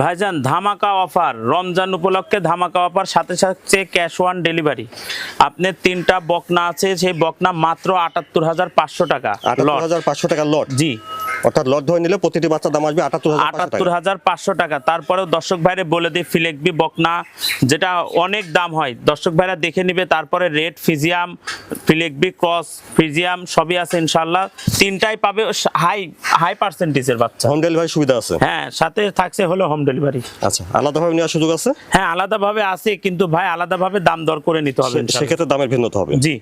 ভাইজান ধামাকা অফার। রমজান উপলক্ষে ধামাকা অফার সাথে সাথে ক্যাশ ওয়ান ডেলিভারি। আপনার তিনটা বকনা আছে সেই বকনা মাত্র আটাত্তর হাজার পাঁচশো টাকা। আটাত্তর হাজার পাঁচশো টাকা লট। জি। অর্থাৎ লট ধরে নিলে প্রতিটি বাচ্চার দাম আসবে আটাত্তর হাজার আটাত্তর হাজার পাঁচশো টাকা। তারপরেও দর্শক ভাইরে বলে দিই ফিলেকবি বকনা যেটা অনেক দাম হয়। দর্শক ভাইরা দেখে নিবে তারপরে রেড ফিজিয়াম ফিলেকবি ক্রস ফিজিয়াম সবই আছে ইনশাল্লাহ তিনটাই পাবে হাই হাই পার্সেন্টেজের বাচ্চা। হোম ডেলিভারি সুবিধা আছে? হ্যাঁ সাথে থাকছে হলো হোম ডেলিভারি আচ্ছা আলাদাভাবে নেওয়ার সুযোগ আছে? হ্যাঁ আলাদাভাবে আছে কিন্তু ভাই আলাদাভাবে দাম দর করে নিতে হবে সেক্ষেত্রে দামের ভিন্নতা হবে। জি।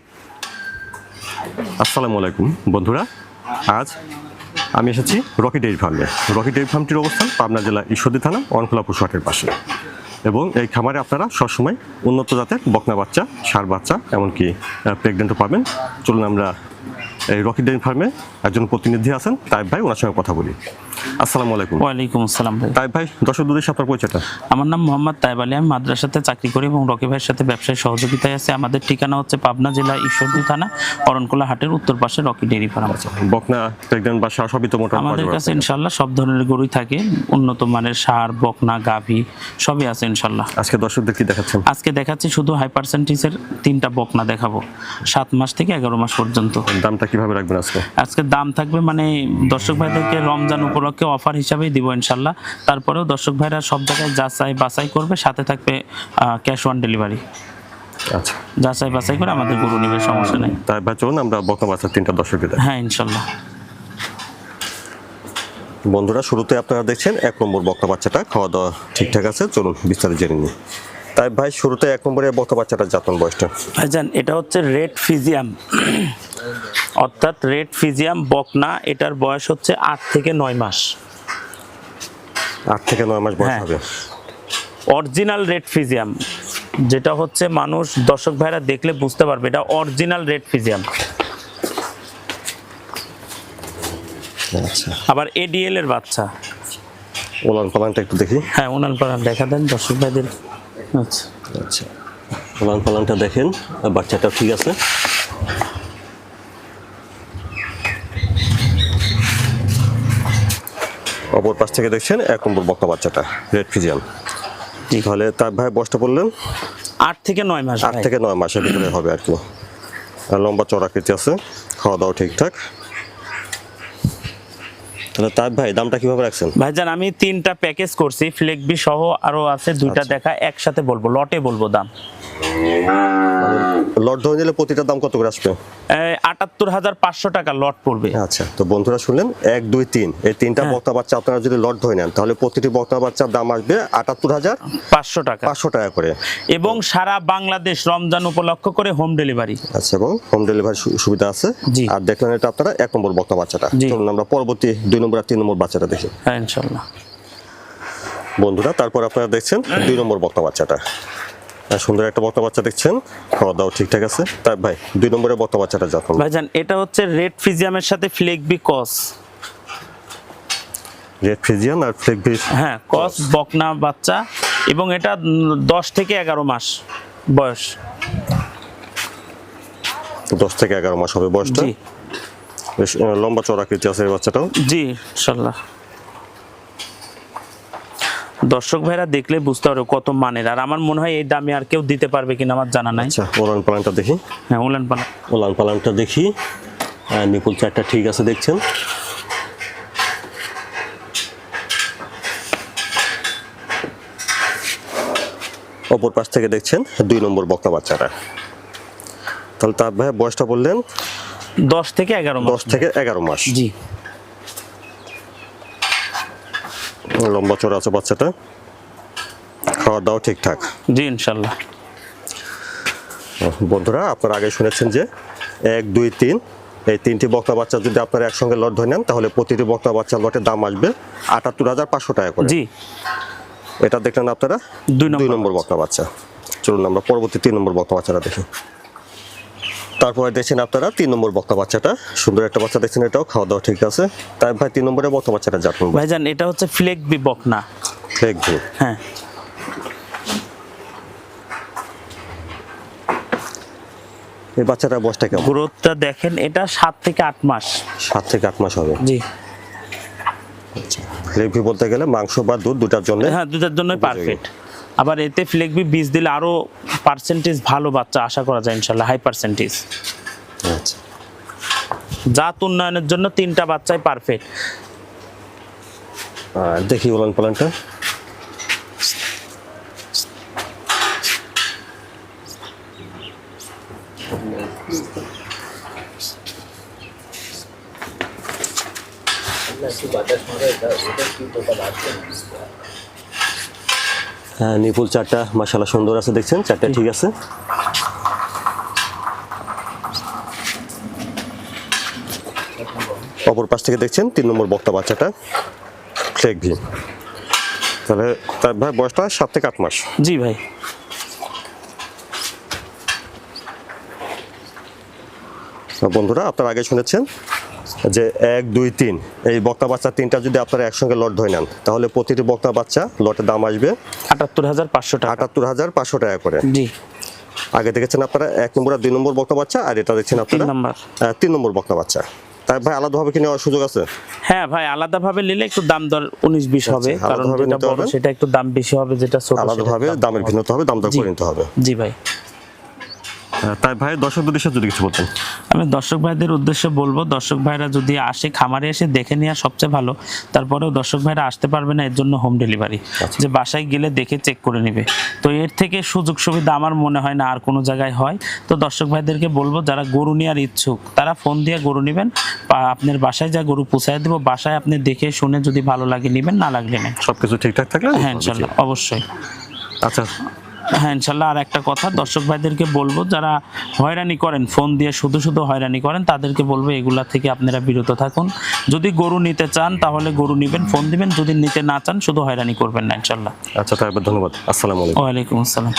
আসসালামু আলাইকুম বন্ধুরা। আজ আমি এসেছি রকি ডেয়ারি ফার্মে। রকি ডেয়ারি ফার্মটির অবস্থান পাবনা জেলা ঈশ্বরদী থানা, অনখোলা পশুহাটের পাশে। এবং এই খামারে আপনারা সবসময় উন্নত জাতের বকনা বাচ্চা সার বাচ্চা, এমনকি প্রেগনেন্টও পাবেন। চলুন আমরা এই রকি ডেয়ারি ফার্মে একজন প্রতিনিধি আছেন তাই ভাই, ওনার সঙ্গে কথা বলি। আসসালামু আলাইকুম। ওয়ালাইকুম আসসালাম ভাই। তাইব ভাই দর্শক সাথে আপনার পরিচয়টা? আমার নাম মোহাম্মদ তাইব আলী। আমি মাদ্রাসাতে চাকরি করি এবং রকি ভাইয়ের সাথে ব্যবসায় সহযোগিতায় আছে। আমাদের ঠিকানা হচ্ছে পাবনা জেলা ঈশ্বরদী থানা অরণকোলা হাটের উত্তর পাশে রকি ডেয়ারি ফার্ম। বকনা প্রেগনেন্ট বা সার সবই তো মোটামুটি আমাদের কাছে যাবে। ইনশাল্লাহ সব ধরনের গরুই থাকে। উন্নত মানের সার বকনা গাভী সবই আছে ইনশাল্লাহ আজকে দর্শকদের কি দেখাচ্ছেন? আজকে দেখাচ্ছি শুধু হাই পার্সেন্টেজের তিনটা বকনা দেখাবো। সাত মাস থেকে এগারো মাস পর্যন্ত। দামটা কীভাবে রাখবেন আজকে? আজকে দাম থাকবে মানে দর্শক ভাইদেরকে রমজান উপলক্ষে অফার হিসাবেই দিব ইনশাল্লাহ। তারপরেও দর্শক ভাইরা সব জায়গায় যাচাই বাছাই করবে সাথে থাকবে ক্যাশ অন ডেলিভারি আচ্ছা। যাচাই বাছাই করে আমাদের গরু নিবে সমস্যা নেই। তাই ভাই চলুন আমরা বকনা বাচ্চার তিনটা দেখাই। হ্যাঁ ইনশাল্লাহ। বন্ধুরা শুরুতে আপনারা দেখছেন এক নম্বর বক্তা বাচ্চাটা খাওয়া দাওয়া ঠিকঠাক আছে চলুন বিস্তারিত জেনে নিই। তাই ভাই শুরুতে এক নম্বরে বক্তা বাচ্চাটার যাতন বয়সটা। ভাইজান এটা হচ্ছে রেড ফিজিয়াম। অর্থাৎ রেড ফিজিয়াম বকনা এটার বয়স হচ্ছে আট থেকে নয় মাস। আট থেকে নয় মাস বয়স হ্যাঁ। হবে। অরিজিনাল রেড ফিজিয়াম যেটা হচ্ছে মানুষ দর্শক ভাইরা দেখলে বুঝতে পারবে এটা অরিজিনাল রেড ফিজিয়াম। আচ্ছা। আবার এডিএল এর বাচ্চা। ওলান পালানটা একটু দেখি। হ্যাঁ ওনার পাড়া দেখা দেন দর্শক ভাইদের। আচ্ছা। আচ্ছা। ওলান পালানটা দেখেন আর বাচ্চাটা ঠিক আছে? অপর পাশ থেকে দেখছেন এক নম্বর বক্তা বাচ্চাটা রেড ফিজিয়ান। তাহলে তার ভাই বয়সটা বললেন? আট থেকে নয় মাস আট থেকে নয় মাসের ভিতরে হবে আর কি। লম্বা চড়াকৃতি আছে খাওয়া দাওয়া ঠিকঠাক। তাহলে তার ভাই দামটা কীভাবে রাখছেন ভাইজান আমি তিনটা প্যাকেজ করছি ফ্লেকবি সহ আরও আছে দুইটা আচ্ছা। দেখা একসাথে বলব লটে বলব দাম লট ধরে নিলে প্রতিটা দাম কত করে আসবে? আটাত্তর হাজার পাঁচশো টাকা লট পড়বে। আচ্ছা তো বন্ধুরা শুনলেন এক দুই তিন। এই তিনটা হ্যাঁ। বক্তা বাচ্চা আপনারা যদি লট ধরে নেন তাহলে প্রতিটি বক্তা বাচ্চার দাম আসবে আটাত্তর হাজার পাঁচশো টাকা। পাঁচশো টাকা করে। এবং সারা বাংলাদেশ রমজান উপলক্ষ করে হোম ডেলিভারি। আচ্ছা এবং হোম ডেলিভারি সুবিধা আছে। জি। আর দেখলেন এটা আপনারা এক নম্বর বক্তা বাচ্চাটা। চলুন আমরা পরবর্তী দুই নম্বর আর তিন নম্বর বাচ্চাটা দেখি। হ্যাঁ ইনশাল্লাহ। বন্ধুরা তারপর আপনারা দেখছেন দুই নম্বর বক্তা বাচ্চাটা। সুন্দর একটা বক্তা বাচ্চা দেখছেন? খাওয়া দাওয়া ঠিকঠাক আছে? তাই ভাই দুই নম্বরের বক্তা বাচ্চাটা যখন ভাইজান এটা হচ্ছে রেড ফিজিয়ামের সাথে ফ্লেকবি কস। রেড ফ্রিজিয়ান আর ফ্লেক বিশ হ্যাঁ কস বকনা বাচ্চা এবং এটা দশ থেকে এগারো মাস বয়স। দশ থেকে এগারো মাস হবে বয়সটা? জি। বেশ লম্বা চড়াকৃতি আছে এই বাচ্চাটাও। জি ইনশাল্লাহ। দর্শক ভাইরা দেখলে বুঝতে পারবে কত মানের। আর আমার মনে হয় এই দামে আর কেউ দিতে পারবে কিনা আমার জানা নাই। আচ্ছা ওলান পালানটা দেখি। হ্যাঁ উলান পালা ওলান পালানটা দেখি। নিপুল চারটা ঠিক আছে দেখছেন। অপর পাশ থেকে দেখছেন দুই নম্বর বক্তা বাচ্চারা। তাহলে তার ভাই বয়সটা বললেন? দশ থেকে এগারো দশ থেকে এগারো মাস। জি। লম্বা চড়া আছে বাচ্চাটা। খাওয়া দাওয়া ঠিকঠাক? জি ইনশাল্লাহ। বন্ধুরা আপনারা আগে শুনেছেন যে এক দুই তিন এই তিনটি বক্তা বাচ্চা যদি আপনারা একসঙ্গে লট ধরে নেন তাহলে প্রতিটি বক্তা বাচ্চার লটের দাম আসবে আটাত্তর হাজার পাঁচশো টাকা করে। জি। এটা দেখলেন আপনারা? দুই নম্বর বক্তা বাচ্চা। চলুন আমরা পরবর্তী তিন নম্বর বক্তা বাচ্চাটা দেখি। তারপরে দেখছেন আপনারা তিন নম্বর বক্তা বাচ্চাটা। সুন্দর একটা বাচ্চা দেখছেন এটাও খাওয়া দাওয়া ঠিক আছে। তাই ভাই তিন নম্বরের বক্তা বাচ্চাটা যাতন ভাইজান এটা হচ্ছে ফ্লেকবি বকনা। দেখবেন হ্যাঁ। এই বাচ্চাটার বয়সটা কেমন? গ্রোথটা দেখেন এটা সাত থেকে আট মাস। সাত থেকে আট মাস হবে। জি। ফ্লেগবি বলতে গেলে মাংস বা দুধ দুটার জন্য হ্যাঁ দুটার জন্যই পারফেক্ট আবার এতে ফ্লেগবি বীজ দিলে আরও পার্সেন্টেজ ভালো বাচ্চা আশা করা যায় ইনশাল্লাহ হাই পার্সেন্টেজ আচ্ছা। জাত উন্নয়নের জন্য তিনটা বাচ্চাই পারফেক্ট আর দেখি উলান পালানটা। হ্যাঁ নিপুল চারটা মাসালা সুন্দর আছে দেখছেন? চারটা ঠিক আছে। অপর পাশ থেকে দেখছেন তিন নম্বর বক্তা বাচ্চাটা ফ্লেক ভি তাহলে তার ভাই বয়সটা সাত থেকে আট মাস। জি ভাই। বন্ধুরা আপনারা আগে শুনেছেন যে এক দুই তিন। এই বক্তা বাচ্চা তিনটা যদি আপনারা একসঙ্গে লট ধরে নেন তাহলে প্রতিটি বক্তা বাচ্চা লটের দাম আসবে আটাত্তর হাজার পাঁচশো টাকা। আটাত্তর হাজার পাঁচশো টাকা করে। জি। আগে দেখেছেন আপনারা এক নম্বর আর দুই নম্বর বক্তা বাচ্চা আর এটা দেখছেন আপনারা নাম্বার। তিন নম্বর বক্তা বাচ্চা। তাই ভাই আলাদাভাবে কি নেওয়ার সুযোগ আছে? হ্যাঁ ভাই আলাদাভাবে নিলে একটু দাম দর উনিশ বিশ হবে আচ্ছা, কারণ আলাদাভাবে যেটা বড় হবে? সেটা একটু দাম বেশি হবে যেটা ছোট আলাদাভাবে দাম দামের ভিন্নতা হবে দাম দর করে নিতে হবে হবে। জি ভাই। তাই ভাই দর্শক উদ্দেশ্যে যদি কিছু বলতেন। আমি দর্শক ভাইদের উদ্দেশ্যে বলব দর্শক ভাইরা যদি আসে খামারে এসে দেখে নেওয়া সবচেয়ে ভালো। তারপরেও দর্শক ভাইরা আসতে পারবে না এর জন্য হোম ডেলিভারি যে বাসায় গেলে দেখে চেক করে নেবে। তো এর থেকে সুযোগ সুবিধা আমার মনে হয় না আর কোনো জায়গায় হয়। তো দর্শক ভাইদেরকে বলব যারা গরু নেওয়ার ইচ্ছুক তারা ফোন দিয়ে গরু নেবেন। আপনার বাসায় যা গরু পুষায় দেবো বাসায় আপনি দেখে শুনে যদি ভালো লাগে নেবেন না লাগলে নেন। সবকিছু ঠিকঠাক থাকলে হ্যাঁ ইনশাল্লাহ অবশ্যই। আচ্ছা হ্যাঁ ইনশাল্লাহ আর একটা কথা দর্শক ভাইদেরকে বলব যারা হয়রানি করেন ফোন দিয়ে শুধু শুধু হয়রানি করেন তাদেরকে বলব এগুলা থেকে আপনারা বিরত থাকুন। যদি গরু নিতে চান তাহলে গরু নিবেন ফোন দিবেন যদি নিতে না চান শুধু হয়রানি করবেন না ইনশাল্লাহ। আচ্ছা ধন্যবাদ। আসসালামু আলাইকুম। ওয়ালাইকুম আসসালাম।